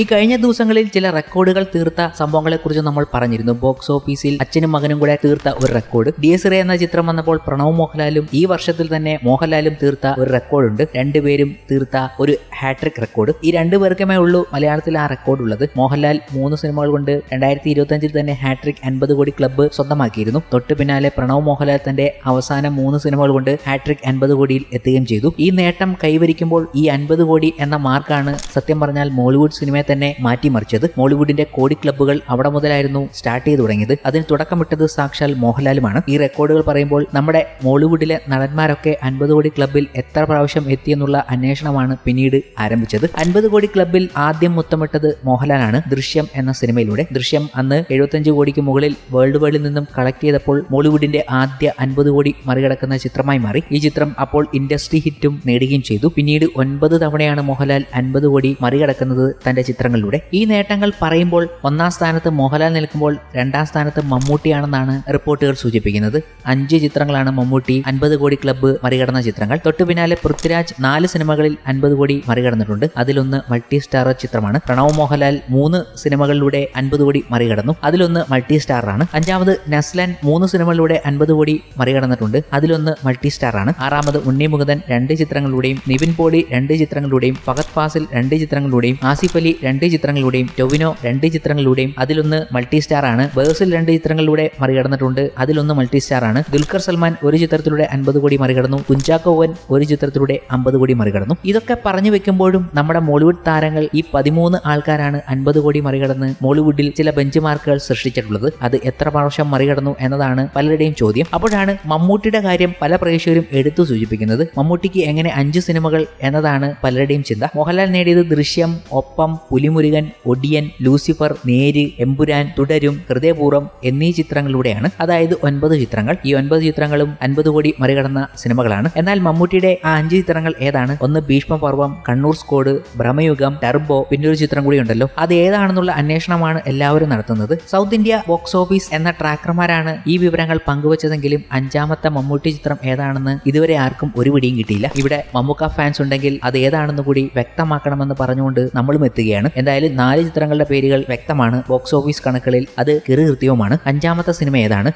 ഈ കഴിഞ്ഞ ദിവസങ്ങളിൽ ചില റെക്കോർഡുകൾ തീർത്ത സംഭവങ്ങളെ കുറിച്ച് നമ്മൾ പറഞ്ഞിരുന്നു. ബോക്സ് ഓഫീസിൽ അച്ഛനും മകനും കൂടെ തീർത്ത ഒരു റെക്കോർഡ് ഡി എസ് റേ എന്ന ചിത്രം വന്നപ്പോൾ പ്രണവ് മോഹൻലാലും ഈ വർഷത്തിൽ തന്നെ മോഹൻലാലും തീർത്ത ഒരു റെക്കോർഡ് റെക്കോർഡുണ്ട് രണ്ടുപേരും തീർത്ത ഒരു ഹാട്രിക് റെക്കോർഡ് ഈ രണ്ടു പേർക്കുമേ ഉള്ളൂ മലയാളത്തിൽ ആ റെക്കോർഡ് ഉള്ളത്. മോഹൻലാൽ മൂന്ന് സിനിമകൾ കൊണ്ട് രണ്ടായിരത്തി ഇരുപത്തി തന്നെ ഹാട്രിക് അൻപത് കോടി ക്ലബ്ബ് സ്വന്തമാക്കിയിരുന്നു. തൊട്ടു പിന്നാലെ പ്രണവ് മോഹൻലാൽ തന്റെ അവസാന മൂന്ന് സിനിമകൾ കൊണ്ട് ഹാട്രിക് അൻപത് കോടിയിൽ എത്തുകയും ചെയ്തു. ഈ നേട്ടം കൈവരിക്കുമ്പോൾ ഈ അൻപത് കോടി എന്ന മാർക്കാണ് സത്യം പറഞ്ഞാൽ മോളിവുഡ് സിനിമയെ തന്നെ മാറ്റിമറിച്ചത്. മോളിവുഡിന്റെ കോടി ക്ലബ്ബുകൾ അവിടെ മുതലായിരുന്നു സ്റ്റാർട്ട് ചെയ്തു തുടങ്ങിയത്. അതിന് തുടക്കമിട്ടത് സാക്ഷാൽ മോഹൻലാലുമാണ്. ഈ റെക്കോർഡുകൾ പറയുമ്പോൾ നമ്മുടെ മോളിവുഡിലെ നടന്മാരൊക്കെ അൻപത് കോടി ക്ലബ്ബിൽ എത്ര പ്രാവശ്യം എത്തിയെന്നുള്ള അന്വേഷണമാണ് പിന്നീട് ആരംഭിച്ചത്. അൻപത് കോടി ക്ലബ്ബിൽ ആദ്യം മുത്തമിട്ടത് മോഹൻലാലാണ്. ദൃശ്യം എന്ന സിനിമയിലൂടെ. ദൃശ്യം അന്ന് എഴുപത്തഞ്ച് കോടിക്ക് മുകളിൽ വേൾഡ് വൈഡിൽ നിന്നും കളക്ട് ചെയ്തപ്പോൾ മോളിവുഡിന്റെ ആദ്യ അൻപത് കോടി മറികടക്കുന്ന ചിത്രമായി മാറി. ഈ ചിത്രം അപ്പോൾ ഇൻഡസ്ട്രി ഹിറ്റും നേടുകയും ചെയ്തു. പിന്നീട് ഒൻപത് തവണയാണ് മോഹൻലാൽ അൻപത് കോടി മറികടക്കുന്നത് തന്റെ ചിത്രങ്ങളിലൂടെ. ഈ നേട്ടങ്ങൾ പറയുമ്പോൾ ഒന്നാം സ്ഥാനത്ത് മോഹൻലാൽ നിൽക്കുമ്പോൾ രണ്ടാം സ്ഥാനത്ത് മമ്മൂട്ടിയാണെന്നാണ് റിപ്പോർട്ടുകൾ സൂചിപ്പിക്കുന്നത്. അഞ്ച് ചിത്രങ്ങളാണ് മമ്മൂട്ടി അൻപത് കോടി ക്ലബ്ബ് മറികടന്ന ചിത്രങ്ങൾ. തൊട്ടു പിന്നാലെ പൃഥ്വിരാജ് നാല് സിനിമകളിൽ അൻപത് കോടി മറികടന്നിട്ടുണ്ട്. അതിലൊന്ന് മൾട്ടി സ്റ്റാർ ചിത്രമാണ്. പ്രണവ് മോഹൻലാൽ മൂന്ന് സിനിമകളിലൂടെ അൻപത് കോടി മറികടന്നു. അതിലൊന്ന് മൾട്ടി സ്റ്റാറാണ് അഞ്ചാമത് നസ്ലൻ മൂന്ന് സിനിമകളിലൂടെ അൻപത് കോടി മറികടന്നിട്ടുണ്ട്. അതിലൊന്ന് മൾട്ടി സ്റ്റാറാണ് ആറാമത് ഉണ്ണി മുകുന്ദൻ രണ്ട് ചിത്രങ്ങളിലൂടെയും നിവിൻ പോളി രണ്ട് ചിത്രങ്ങളിലൂടെയും ഫഹദ് ഫാസിൽ രണ്ട് ചിത്രങ്ങളിലൂടെയും ആസിഫ് അലി രണ്ട് ചിത്രങ്ങളിലൂടെയും ടൊവിനോ രണ്ട് ചിത്രങ്ങളിലൂടെയും അതിലൊന്ന് മൾട്ടി സ്റ്റാർ ആണ്. ബേഴ്സിൽ രണ്ട് ചിത്രങ്ങളിലൂടെ മറികടന്നിട്ടുണ്ട്. അതിലൊന്ന് മൾട്ടി സ്റ്റാർ ആണ്. ദുൽഖർ സൽമാൻ ഒരു ചിത്രത്തിലൂടെ അൻപത് കോടി മറികടന്നു. കുഞ്ചാക്കോ ഓവൻ ഒരു ചിത്രത്തിലൂടെ അമ്പത് കോടി മറികടന്നു. ഇതൊക്കെ പറഞ്ഞു വെക്കുമ്പോഴും നമ്മുടെ മോളിവുഡ് താരങ്ങൾ ഈ പതിമൂന്ന് ആൾക്കാരാണ് അൻപത് കോടി മറികടന്ന് മോളിവുഡിൽ ചില ബെഞ്ച് മാർക്കുകൾ സൃഷ്ടിച്ചിട്ടുള്ളത്. അത് എത്ര പ്രാവശ്യം മറികടന്നു എന്നതാണ് പലരുടെയും ചോദ്യം. അപ്പോഴാണ് മമ്മൂട്ടിയുടെ കാര്യം പല പ്രേക്ഷകരും എടുത്തു സൂചിപ്പിക്കുന്നത്. മമ്മൂട്ടിക്ക് എങ്ങനെ അഞ്ച് സിനിമകൾ എന്നതാണ് പലരുടെയും ചിന്ത. മോഹൻലാൽ നേടിയത് ദൃശ്യം ഒപ്പം പുലിമുരുകൻ ഒടിയൻ ലൂസിഫർ നേര് എമ്പുരാൻ തുടരും ഹൃദയപൂർവം എന്നീ ചിത്രങ്ങളിലൂടെയാണ് അതായത് ഒൻപത് ചിത്രങ്ങൾ. ഈ ഒൻപത് ചിത്രങ്ങളും അൻപത് കോടി മറികടന്ന സിനിമകളാണ്. എന്നാൽ മമ്മൂട്ടിയുടെ ആ അഞ്ച് ചിത്രങ്ങൾ ഏതാണ്? ഒന്ന് ഭീഷ്മപർവം കണ്ണൂർ സ്കോഡ് ഭ്രമയുഗം ടർബോ പിന്നെ ഒരു ചിത്രം കൂടി ഉണ്ടല്ലോ. അത് ഏതാണെന്നുള്ള അന്വേഷണമാണ് എല്ലാവരും നടത്തുന്നത്. സൗത്ത് ഇന്ത്യ ബോക്സ് ഓഫീസ് എന്ന ട്രാക്കർമാരാണ് ഈ വിവരങ്ങൾ പങ്കുവച്ചതെങ്കിലും അഞ്ചാമത്തെ മമ്മൂട്ടി ചിത്രം ഏതാണെന്ന് ഇതുവരെ ആർക്കും ഒരു പിടിയും കിട്ടിയില്ല. ഇവിടെ മമ്മൂക്ക ഫാൻസ് ഉണ്ടെങ്കിൽ അത് ഏതാണെന്ന് കൂടി വ്യക്തമാക്കണമെന്ന് പറഞ്ഞുകൊണ്ട് നമ്മളും എത്തുകയാണ്. എന്തായാലും നാല് ചിത്രങ്ങളുടെ പേരുകൾ വ്യക്തമാണ്. ബോക്സ് ഓഫീസ് കണക്കുകളിൽ അത് കൃത്യവുമാണ് അഞ്ചാമത്തെ സിനിമ ഏതാണ്?